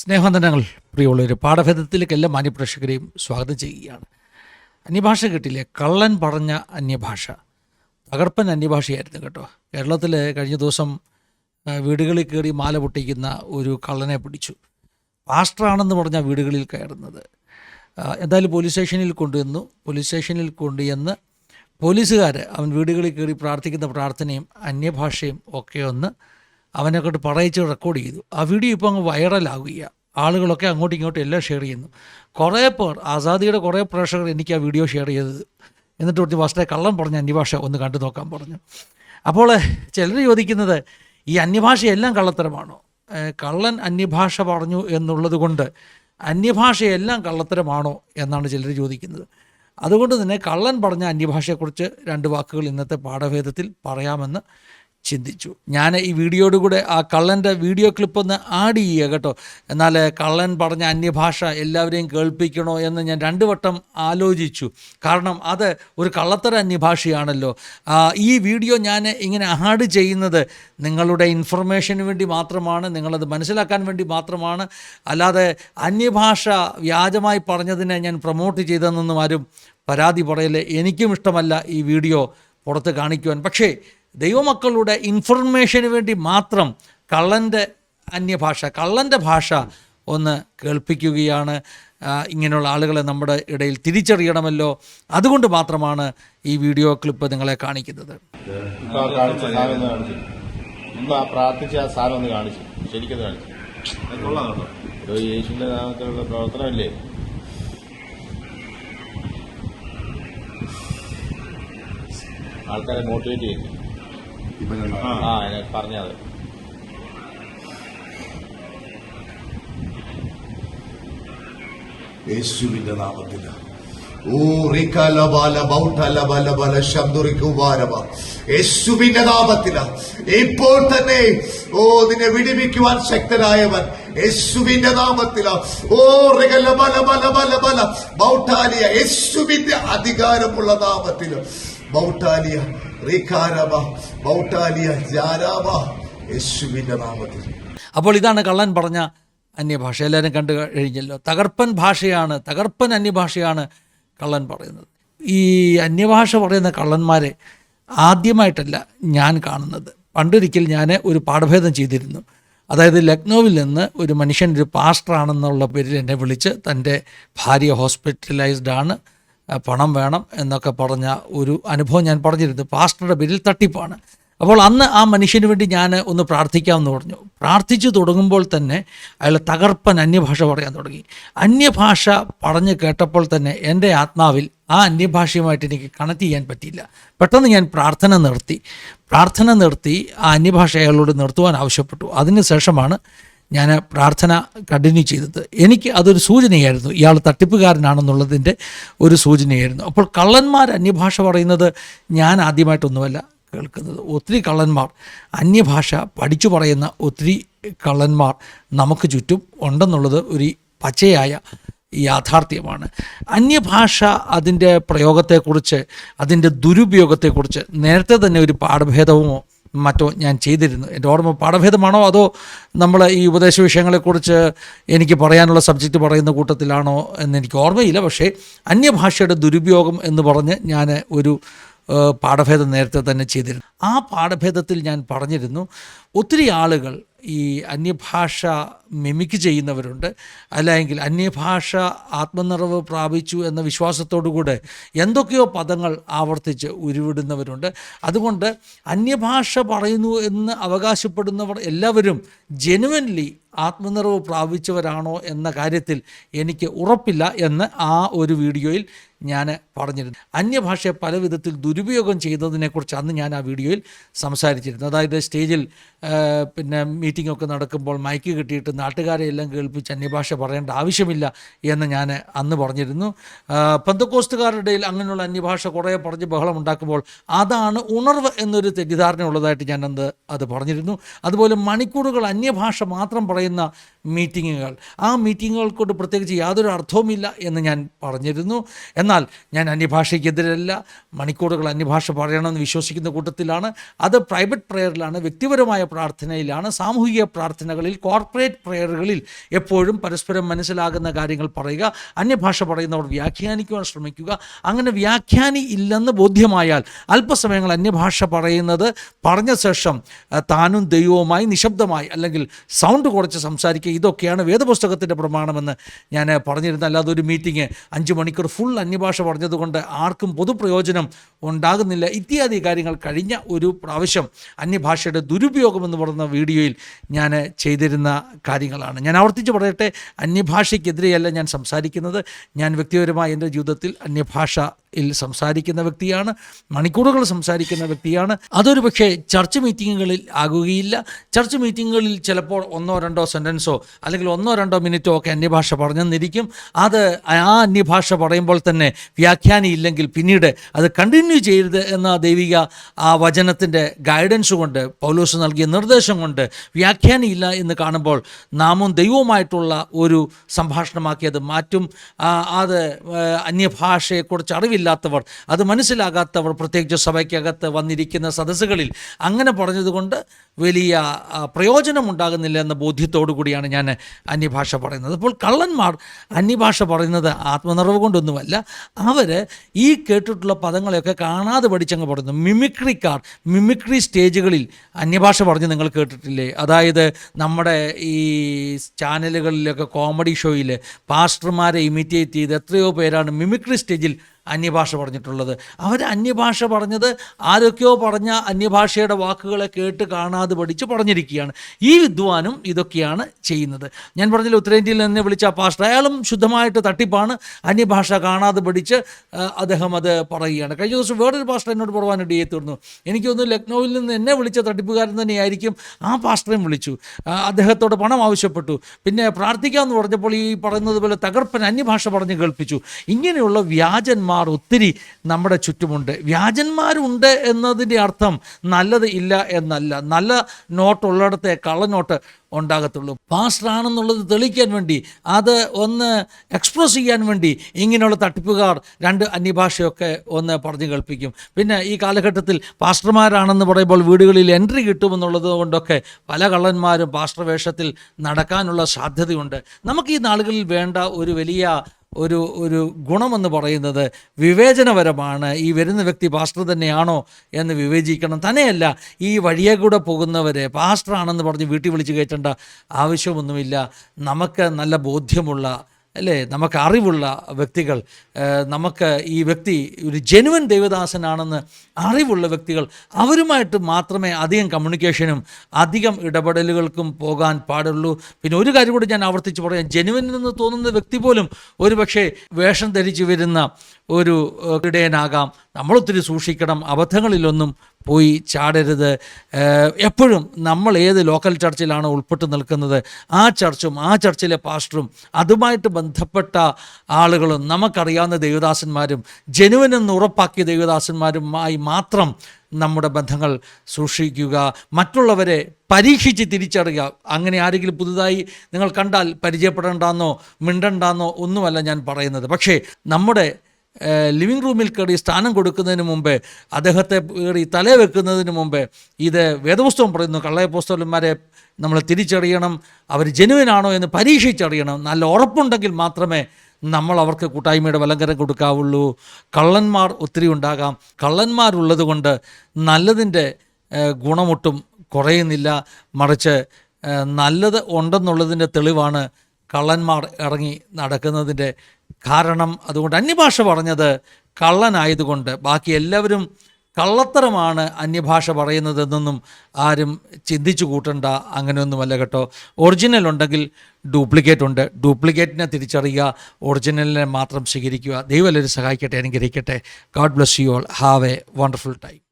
സ്നേഹവന്ദനങ്ങൾ പ്രിയമുള്ളവർ പാഠഭേദത്തിലേക്ക് എല്ലാ മാന്യപ്രേക്ഷകരെയും സ്വാഗതം ചെയ്യുകയാണ്. അന്യഭാഷ കിട്ടില്ലേ കള്ളൻ പറഞ്ഞ അന്യഭാഷ തകർപ്പൻ അന്യഭാഷയായിരുന്നു കേട്ടോ. കേരളത്തിൽ കഴിഞ്ഞ ദിവസം വീടുകളിൽ കയറി മാല പൊട്ടിക്കുന്ന ഒരു കള്ളനെ പിടിച്ചു. പാസ്റ്ററാണെന്ന് പറഞ്ഞ വീടുകളിൽ കയറുന്നത്. എന്തായാലും പോലീസ് സ്റ്റേഷനിൽ കൊണ്ടുവന്നു. പോലീസ് സ്റ്റേഷനിൽ കൊണ്ടുവന്ന് പോലീസുകാർ അവൻ വീടുകളിൽ കയറി പ്രാർത്ഥിക്കുന്ന പ്രാർത്ഥനയും അന്യഭാഷയും ഒക്കെ ഒന്ന് അവനെ കൊണ്ട് പറയിച്ച് റെക്കോർഡ് ചെയ്തു. ആ വീഡിയോ ഇപ്പോൾ അങ്ങ് വൈറലാകുക ആളുകളൊക്കെ അങ്ങോട്ടും ഇങ്ങോട്ടും എല്ലാം ഷെയർ ചെയ്യുന്നു. കുറേ പേർ ആസാദിയുടെ കുറേ പ്രേക്ഷകർ എനിക്ക് ആ വീഡിയോ ഷെയർ ചെയ്തത്. എന്നിട്ട് പറഞ്ഞു ഫസ്റ്റേ കള്ളം പറഞ്ഞ് അന്യഭാഷ ഒന്ന് കണ്ടു നോക്കാൻ പറഞ്ഞു. അപ്പോൾ ചിലർ ചോദിക്കുന്നത് ഈ അന്യഭാഷ എല്ലാം കള്ളത്തരമാണോ? കള്ളൻ അന്യഭാഷ പറഞ്ഞു എന്നുള്ളത് കൊണ്ട് അന്യഭാഷയെല്ലാം കള്ളത്തരമാണോ എന്നാണ് ചിലർ ചോദിക്കുന്നത്. അതുകൊണ്ട് തന്നെ കള്ളൻ പറഞ്ഞ അന്യഭാഷയെക്കുറിച്ച് രണ്ട് വാക്കുകൾ ഇന്നത്തെ പാഠഭേദത്തിൽ പറയാമെന്ന് ചിന്തിച്ചു. ഞാൻ ഈ വീഡിയോടുകൂടെ കൂടെ ആ കള്ളന്റെ വീഡിയോ ക്ലിപ്പ് ഒന്ന് ആഡ് ചെയ്യുക കേട്ടോ. എന്നാൽ കള്ളൻ പറഞ്ഞ അന്യഭാഷ എല്ലാവരെയും കേൾപ്പിക്കണോ എന്ന് ഞാൻ രണ്ട് വട്ടം ആലോചിച്ചു. കാരണം അത് ഒരു കള്ളത്തര അന്യഭാഷയാണല്ലോ. ഈ വീഡിയോ ഞാൻ ഇങ്ങനെ ആഡ് ചെയ്യുന്നത് നിങ്ങളുടെ ഇൻഫർമേഷന് വേണ്ടി മാത്രമാണ് നിങ്ങളത് മനസ്സിലാക്കാൻ വേണ്ടി മാത്രമാണ്. അല്ലാതെ അന്യഭാഷ വ്യാജമായി പറഞ്ഞതിനെ ഞാൻ പ്രൊമോട്ട് ചെയ്തതെന്നൊന്നും ആരും പരാതി പറയൽ എനിക്കും ഇഷ്ടമല്ല ഈ വീഡിയോ പുറത്ത് കാണിക്കുവാൻ. പക്ഷേ ദൈവമക്കളുടെ ഇൻഫർമേഷന് വേണ്ടി മാത്രം കള്ളന്റെ അന്യഭാഷ കള്ളന്റെ ഭാഷ ഒന്ന് കേൾപ്പിക്കുകയാണ്. ഇങ്ങനെയുള്ള ആളുകളെ നമ്മുടെ ഇടയിൽ തിരിച്ചറിയണമല്ലോ. അതുകൊണ്ട് മാത്രമാണ് ഈ വീഡിയോ ക്ലിപ്പ് നിങ്ങളെ കാണിക്കുന്നത്. ആ കാണിച്ച കാണിച്ചു. ഇപ്പൊ ആ പ്രാർത്ഥിച്ച ആ സാധനം ഒന്ന് കാണിച്ചു. ശരിക്കും കാണിച്ചു. അത് കൊള്ളാം കേട്ടോ. ഇത് യേശുവിന്റെ നാമത്തിലുള്ള പ്രവർത്തനമല്ലേ? ആൾക്കാരെ മോട്ടിവേറ്റ് ചെയ്യും. ഇപ്പൊ ഞാൻ പറഞ്ഞത് യേശുവിന്റെ ശബ്ദുറിക്കുവാരവ യേശുവിന്റെ നാമത്തില ഇപ്പോൾ തന്നെ ഓ നിന്നെ വിടിവിക്കുവാൻ ശക്തനായവൻ യേശുവിന്റെ നാമത്തില. ഓ ബല ബൗട്ടാലിയ യേശുവിന്റെ അധികാരമുള്ള നാമത്തിൽ ബൗട്ടാലിയ റീകാരബ ബൗട്ടാലിയ ജാരാബ യേശുവിന്റെ നാമത്തിൽ. അപ്പോൾ ഇതാണ് കള്ളൻ പറഞ്ഞ അന്യഭാഷ. എല്ലാവരും കണ്ടു കഴിഞ്ഞല്ലോ. തകർപ്പൻ ഭാഷയാണ് തകർപ്പൻ അന്യഭാഷയാണ് കള്ളൻ പറയുന്നത്. ഈ അന്യഭാഷ പറയുന്ന കള്ളന്മാരെ ആദ്യമായിട്ടല്ല ഞാൻ കാണുന്നത്. പണ്ടൊരിക്കൽ ഞാൻ ഒരു പാഠഭേദം ചെയ്തിരുന്നു. അതായത് ലക്നൌവിൽ നിന്ന് ഒരു മനുഷ്യൻ ഒരു പാസ്റ്ററാണെന്നുള്ള പേരിൽ എന്നെ വിളിച്ച് തന്റെ ഭാര്യ ഹോസ്പിറ്റലൈസ്ഡ് ആണ് പണം വേണം എന്നൊക്കെ പറഞ്ഞ ഒരു അനുഭവം ഞാൻ പറഞ്ഞിരുന്നു. പാസ്റ്ററുടെ ബില്ലിൽ തട്ടിപ്പാണ്. അപ്പോൾ അന്ന് ആ മനുഷ്യന് വേണ്ടി ഞാൻ ഒന്ന് പ്രാർത്ഥിക്കാമെന്ന് പറഞ്ഞു. പ്രാർത്ഥിച്ചു തുടങ്ങുമ്പോൾ തന്നെ അയാൾ തകർപ്പൻ അന്യഭാഷ പറയാൻ തുടങ്ങി. അന്യഭാഷ പറഞ്ഞ് കേട്ടപ്പോൾ തന്നെ എന്റെ ആത്മാവിൽ ആ അന്യഭാഷയുമായിട്ട് എനിക്ക് കണക്ട് ചെയ്യാൻ പറ്റിയില്ല. പെട്ടെന്ന് ഞാൻ പ്രാർത്ഥന നിർത്തി. പ്രാർത്ഥന നിർത്തി ആ അന്യഭാഷ അയാളോട് നിർത്തുവാൻ ആവശ്യപ്പെട്ടു. അതിനുശേഷമാണ് ഞാൻ പ്രാർത്ഥന കണ്ടിന്യൂ ചെയ്തത്. എനിക്ക് അതൊരു സൂചനയായിരുന്നു. ഇയാൾ തട്ടിപ്പുകാരനാണെന്നുള്ളതിന്റെ ഒരു സൂചനയായിരുന്നു. അപ്പോൾ കള്ളന്മാർ അന്യഭാഷ പറയുന്നത് ഞാൻ ആദ്യമായിട്ടൊന്നുമല്ല കേൾക്കുന്നത്. ഒത്തിരി കള്ളന്മാർ അന്യഭാഷ പഠിച്ചു പറയുന്ന ഒത്തിരി കള്ളന്മാർ നമുക്ക് ചുറ്റും ഉണ്ടെന്നുള്ളത് ഒരു പച്ചയായ യാഥാർത്ഥ്യമാണ്. അന്യഭാഷ അതിന്റെ പ്രയോഗത്തെക്കുറിച്ച് അതിന്റെ ദുരുപയോഗത്തെക്കുറിച്ച് നേരത്തെ തന്നെ ഒരു പാഠഭേദമോ മറ്റോ ഞാൻ ചെയ്തിരുന്നു? എന്റെ ഓർമ്മ പാഠഭേദമാണോ? അതോ നമ്മൾ ഈ ഉപദേശ വിഷയങ്ങളെക്കുറിച്ച് എനിക്ക് പറയാനുള്ള സബ്ജക്റ്റ് പറയുന്ന കൂട്ടത്തിലാണോ എന്ന് എനിക്ക് ഓർമ്മയില്ല. പക്ഷേ അന്യഭാഷയുടെ ദുരുപയോഗം എന്ന് പറഞ്ഞ് ഞാൻ ഒരു പാഠഭേദം നേരത്തെ തന്നെ ചെയ്തിരുന്നു. ആ പാഠഭേദത്തിൽ ഞാൻ പറഞ്ഞിരുന്നു ഒത്തിരി ആളുകൾ ഈ അന്യഭാഷ മിമിക്ക് ചെയ്യുന്നവരുണ്ട്. അല്ലെങ്കിൽ അന്യഭാഷ ആത്മനിറവ് പ്രാപിച്ചു എന്ന വിശ്വാസത്തോടുകൂടെ എന്തൊക്കെയോ പദങ്ങൾ ആവർത്തിച്ച് ഉരുവിടുന്നവരുണ്ട്. അതുകൊണ്ട് അന്യഭാഷ പറയുന്നു എന്ന് അവകാശപ്പെടുന്നവർ എല്ലാവരും ജെനുവൻലി ആത്മനിറവ് പ്രാപിച്ചവരാണോ എന്ന കാര്യത്തിൽ എനിക്ക് ഉറപ്പില്ല എന്ന് ആ ഒരു വീഡിയോയിൽ ഞാൻ പറഞ്ഞിരുന്നു. അന്യഭാഷയെ പല വിധത്തിൽ ദുരുപയോഗം ചെയ്തതിനെക്കുറിച്ച് അന്ന് ഞാൻ ആ വീഡിയോയിൽ സംസാരിച്ചിരുന്നു. അതായത് സ്റ്റേജിൽ പിന്നെ മീറ്റിംഗ് ഒക്കെ നടക്കുമ്പോൾ മൈക്ക് കിട്ടിയിട്ട് നാട്ടുകാരെ എല്ലാം കേൾപ്പിച്ച് അന്യഭാഷ പറയേണ്ട ആവശ്യമില്ല എന്ന് ഞാൻ അന്ന് പറഞ്ഞിരുന്നു. പന്തക്കോസ്റ്റുകാരുടെ ഇടയിൽ അങ്ങനെയുള്ള അന്യഭാഷ കുറേ പറഞ്ഞ് ബഹളം ഉണ്ടാക്കുമ്പോൾ അതാണ് ഉണർവ് എന്നൊരു തെറ്റിദ്ധാരണ ഉള്ളതായിട്ട് ഞാൻ അന്ന് അത് പറഞ്ഞിരുന്നു. അതുപോലെ മണിക്കൂറുകൾ അന്യഭാഷ മാത്രം പറയുന്ന മീറ്റിങ്ങുകൾ ആ മീറ്റിങ്ങുകൾ കൊണ്ട് പ്രത്യേകിച്ച് യാതൊരു അർത്ഥവുമില്ല എന്ന് ഞാൻ പറഞ്ഞിരുന്നു. എന്നാൽ ഞാൻ അന്യഭാഷയ്ക്കെതിരല്ല മണിക്കൂറുകൾ അന്യഭാഷ പറയണമെന്ന് വിശ്വസിക്കുന്ന കൂട്ടത്തിലാണ്. അത് പ്രൈവറ്റ് പ്രെയറിലാണ് വ്യക്തിപരമായ പ്രാർത്ഥനയിലാണ് സാമൂഹിക പ്രാർത്ഥനകളിൽ കോർപ്പറേറ്റ് പ്രെയറുകളിൽ എപ്പോഴും പരസ്പരം മനസ്സിലാകുന്ന കാര്യങ്ങൾ പറയുക അന്യഭാഷ പറയുന്നവർ വ്യാഖ്യാനിക്കുവാൻ ശ്രമിക്കുക. അങ്ങനെ വ്യാഖ്യാനി ഇല്ലെന്ന് ബോധ്യമായാൽ അല്പസമയങ്ങൾ അന്യഭാഷ പറയുന്നത് പറഞ്ഞ ശേഷം താനും ദൈവവുമായി നിശബ്ദമായി അല്ലെങ്കിൽ സൗണ്ട് കുറച്ച് സംസാരിക്കുക. ഇതൊക്കെയാണ് വേദപുസ്തകത്തിന്റെ പ്രമാണമെന്ന് ഞാൻ പറഞ്ഞിരുന്നത്. അല്ലാതെ ഒരു മീറ്റിംഗ് അഞ്ച് മണിക്കൂർ ഫുൾ അന്യഭാഷ പറഞ്ഞതുകൊണ്ട് ആർക്കും പൊതുപ്രയോജനം ഉണ്ടാകുന്നില്ല. ഇത്യാദി കാര്യങ്ങൾ കഴിഞ്ഞ ഒരു പ്രാവശ്യം അന്യഭാഷയുടെ ദുരുപയോഗം എന്ന് പറയുന്ന വീഡിയോയിൽ ഞാൻ ചെയ്തിരുന്ന കാര്യങ്ങളാണ്. ഞാൻ ആവർത്തിച്ച് പറയട്ടെ അന്യഭാഷയ്ക്കെതിരെയല്ല ഞാൻ സംസാരിക്കുന്നത്. ഞാൻ വ്യക്തിപരമായി എന്റെ ജീവിതത്തിൽ അന്യഭാഷയിൽ സംസാരിക്കുന്ന വ്യക്തിയാണ് മണിക്കൂറുകൾ സംസാരിക്കുന്ന വ്യക്തിയാണ്. അതൊരു പക്ഷേ ചർച്ച് മീറ്റിങ്ങുകളിൽ ആകുകയില്ല. ചർച്ച് മീറ്റിങ്ങുകളിൽ ചിലപ്പോൾ ഒന്നോ രണ്ടോ സെന്റൻസോ അല്ലെങ്കിൽ ഒന്നോ രണ്ടോ മിനിറ്റോ ഒക്കെ അന്യഭാഷ പറഞ്ഞെന്നിരിക്കും. അത് ആ അന്യഭാഷ പറയുമ്പോൾ തന്നെ വ്യാഖ്യാനി ഇല്ലെങ്കിൽ പിന്നീട് അത് കണ്ടിന്യൂ ചെയ്യരുത് എന്ന ദൈവിക ആ വചനത്തിന്റെ ഗൈഡൻസ് കൊണ്ട് പൗലോസ് നൽകിയ നിർദ്ദേശം കൊണ്ട് വ്യാഖ്യാനി ഇല്ല എന്ന് കാണുമ്പോൾ നാമും ദൈവവുമായിട്ടുള്ള ഒരു സംഭാഷണമാക്കി അത് മാറ്റും. അത് അന്യഭാഷയെക്കുറിച്ച് അന്യഭാഷയെക്കുറിച്ച് അറിവില്ലാത്തവർ അത് മനസ്സിലാകാത്തവർ പ്രത്യേകിച്ച് സഭയ്ക്കകത്ത് വന്നിരിക്കുന്ന സദസ്സുകളിൽ അങ്ങനെ പറഞ്ഞതുകൊണ്ട് വലിയ പ്രയോജനം പ്രയോജനമുണ്ടാകുന്നില്ല എന്ന ബോധ്യത്തോടു കൂടിയാണ് ഞാൻ അന്യഭാഷ പറയുന്നത്. അപ്പോൾ കള്ളന്മാർ അന്യഭാഷ പറയുന്നത് ആത്മനിറവ് കൊണ്ടൊന്നുമല്ല. അവർ ഈ കേട്ടിട്ടുള്ള പദങ്ങളെയൊക്കെ കാണാതെ പഠിച്ചങ്ങ് പറയുന്നു. മിമിക്രിക്കാർ മിമിക്രി സ്റ്റേജുകളിൽ അന്യഭാഷ പറഞ്ഞ് നിങ്ങൾ കേട്ടിട്ടില്ലേ? അതായത് നമ്മുടെ ഈ ചാനലുകളിലൊക്കെ കോമഡി ഷോയിൽ പാസ്റ്റർമാരെ ഇമിറ്റേറ്റ് ചെയ്ത് എത്രയോ പേരാണ് മിമിക്രി സ്റ്റേജിൽ അന്യഭാഷ പറഞ്ഞിട്ടുള്ളത്. അവർ അന്യഭാഷ പറഞ്ഞത് ആരൊക്കെയോ പറഞ്ഞ അന്യഭാഷയുടെ വാക്കുകളെ കേട്ട് കാണാതെ പഠിച്ച് പറഞ്ഞിരിക്കുകയാണ്. ഈ വിദ്വാനും ഇതൊക്കെയാണ് ചെയ്യുന്നത്. ഞാൻ പറഞ്ഞില്ല ഉത്തരേന്ത്യയിൽ നിന്ന് വിളിച്ച പാസ്റ്റർ അയാളും ശുദ്ധമായിട്ട് തട്ടിപ്പാണ് അന്യഭാഷ കാണാതെ പഠിച്ച് അദ്ദേഹം അത് പറയുകയാണ്. കഴിഞ്ഞ ദിവസം വേറൊരു പാസ്റ്റർ എന്നോട് പറയാനിടയെ തീർന്നു. എനിക്കൊന്ന് ലക്നൗവിൽ നിന്ന് എന്നെ വിളിച്ച തട്ടിപ്പുകാരൻ തന്നെയായിരിക്കും ആ പാസ്റ്ററേയും വിളിച്ചു. അദ്ദേഹത്തോട് പണം ആവശ്യപ്പെട്ടു. പിന്നെ പ്രാർത്ഥിക്കാമെന്ന് പറഞ്ഞപ്പോൾ ഈ പറയുന്നത് പോലെ തകർപ്പൻ അന്യഭാഷ പറഞ്ഞ് കേൾപ്പിച്ചു. ഇങ്ങനെയുള്ള വ്യാജന്മാർ ഒത്തിരി നമ്മുടെ ചുറ്റുമുണ്ട്. വ്യാജന്മാരുണ്ട് എന്നതിന്റെ അർത്ഥം നല്ലത് ഇല്ല എന്നല്ല. നല്ല നോട്ടുള്ളിടത്തെ കള്ളനോട്ട് ഉണ്ടാകത്തുള്ളൂ. പാസ്റ്റർ ആണെന്നുള്ളത് തെളിയിക്കാൻ വേണ്ടി അത് ഒന്ന് എക്സ്പ്രസ് ചെയ്യാൻ വേണ്ടി ഇങ്ങനെയുള്ള തട്ടിപ്പുകാർ രണ്ട് അന്യഭാഷയൊക്കെ ഒന്ന് പറഞ്ഞു കേൾപ്പിക്കും. പിന്നെ ഈ കാലഘട്ടത്തിൽ പാസ്റ്റർമാരാണെന്ന് പറയുമ്പോൾ വീടുകളിൽ എൻട്രി കിട്ടുമെന്നുള്ളത് കൊണ്ടൊക്കെ പല കള്ളന്മാരും പാസ്റ്റർ വേഷത്തിൽ നടക്കാനുള്ള സാധ്യതയുണ്ട്. നമുക്ക് ഈ നാളുകളിൽ വേണ്ട ഒരു വലിയ ഒരു ഒരു ഗുണമെന്ന് പറയുന്നത് വിവേചനപരമാണ്. ഈ വരുന്ന വ്യക്തി പാസ്റ്റർ തന്നെയാണോ എന്ന് വിവേചിക്കണം. തന്നെയല്ല ഈ വഴിയെ കൂടെ പോകുന്നവരെ പാസ്റ്ററാണെന്ന് പറഞ്ഞ് വീട്ടിൽ വിളിച്ച് കയറ്റേണ്ട ആവശ്യമൊന്നുമില്ല. നമുക്ക് നല്ല ബോധ്യമുള്ള അല്ലേ? നമുക്ക് അറിവുള്ള വ്യക്തികൾ നമുക്ക് ഈ വ്യക്തി ഒരു ജെനുവൻ ദൈവദാസനാണെന്ന് അറിവുള്ള വ്യക്തികൾ അവരുമായിട്ട് മാത്രമേ അധികം കമ്മ്യൂണിക്കേഷനും അധികം ഇടപെടലുകൾക്കും പോകാൻ പാടുള്ളൂ. പിന്നെ ഒരു കാര്യം കൂടി ഞാൻ ആവർത്തിച്ച് പറയാം. ജെനുവൻ എന്ന് തോന്നുന്ന വ്യക്തി പോലും ഒരുപക്ഷെ വേഷം ധരിച്ചു വരുന്ന ഒരു ഇടയനാകാം നമ്മളൊത്തിരി സൂക്ഷിക്കണം. അബദ്ധങ്ങളിലൊന്നും പോയി ചാടരുത്. എപ്പോഴും നമ്മൾ ഏത് ലോക്കൽ ചർച്ചിലാണോ ഉൾപ്പെട്ട് നിൽക്കുന്നത് ആ ചർച്ചും ആ ചർച്ചിലെ പാസ്റ്ററും അതുമായിട്ട് ബന്ധപ്പെട്ട ആളുകളും നമുക്കറിയാവുന്ന ദേവദാസന്മാരും ജനുവിനെന്ന് ഉറപ്പാക്കിയ ദേവദാസന്മാരുമായി മാത്രം നമ്മുടെ ബന്ധങ്ങൾ സൂക്ഷിക്കുക മറ്റുള്ളവരെ പരീക്ഷിച്ച് തിരിച്ചറിയുക. അങ്ങനെ ആരെങ്കിലും പുതുതായി നിങ്ങൾ കണ്ടാൽ പരിചയപ്പെടേണ്ടെന്നോ മിണ്ടണ്ടെന്നോ ഒന്നുമല്ല ഞാൻ പറയുന്നത്. പക്ഷേ നമ്മുടെ ലിവിങ് റൂമിൽ കയറി സ്ഥാനം കൊടുക്കുന്നതിന് മുമ്പേ അദ്ദേഹത്തെ കയറി തലേ വെക്കുന്നതിന് മുമ്പേ ഇത് വേദപുസ്തകം പറയുന്നു കള്ളയപ്പോസ്തലന്മാരെ നമ്മൾ തിരിച്ചറിയണം അവർ ജനുവിനാണോ എന്ന് പരീക്ഷിച്ചറിയണം. നല്ല ഉറപ്പുണ്ടെങ്കിൽ മാത്രമേ നമ്മൾ അവർക്ക് കൂട്ടായ്മയുടെ വലങ്കരം കൊടുക്കാവുള്ളൂ. കള്ളന്മാർ ഒത്തിരി ഉണ്ടാകാം. കള്ളന്മാരുള്ളത് കൊണ്ട് നല്ലതിന്റെ ഗുണമൊട്ടും കുറയുന്നില്ല. മറിച്ച് നല്ലത് ഉണ്ടെന്നുള്ളതിന്റെ തെളിവാണ് കള്ളന്മാർ ഇറങ്ങി നടക്കുന്നതിന്റെ കാരണം അതുകൊണ്ട് അന്യഭാഷ പറഞ്ഞത് കള്ളനായതുകൊണ്ട്. ബാക്കി എല്ലാവരും കള്ളത്തരമാണ് അന്യഭാഷ പറയുന്നതെന്നൊന്നും ആരും ചിന്തിച്ചു കൂട്ടണ്ട. അങ്ങനെയൊന്നുമല്ല കേട്ടോ. ഒറിജിനൽ ഉണ്ടെങ്കിൽ ഡ്യൂപ്ലിക്കേറ്റ് ഉണ്ട്. ഡ്യൂപ്ലിക്കേറ്റിനെ തിരിച്ചറിയുക ഒറിജിനലിനെ മാത്രം സ്വീകരിക്കുക. ദൈവം എല്ലാവരും സഹായിക്കട്ടെ അനുഗ്രഹിക്കട്ടെ. God bless you all have a wonderful time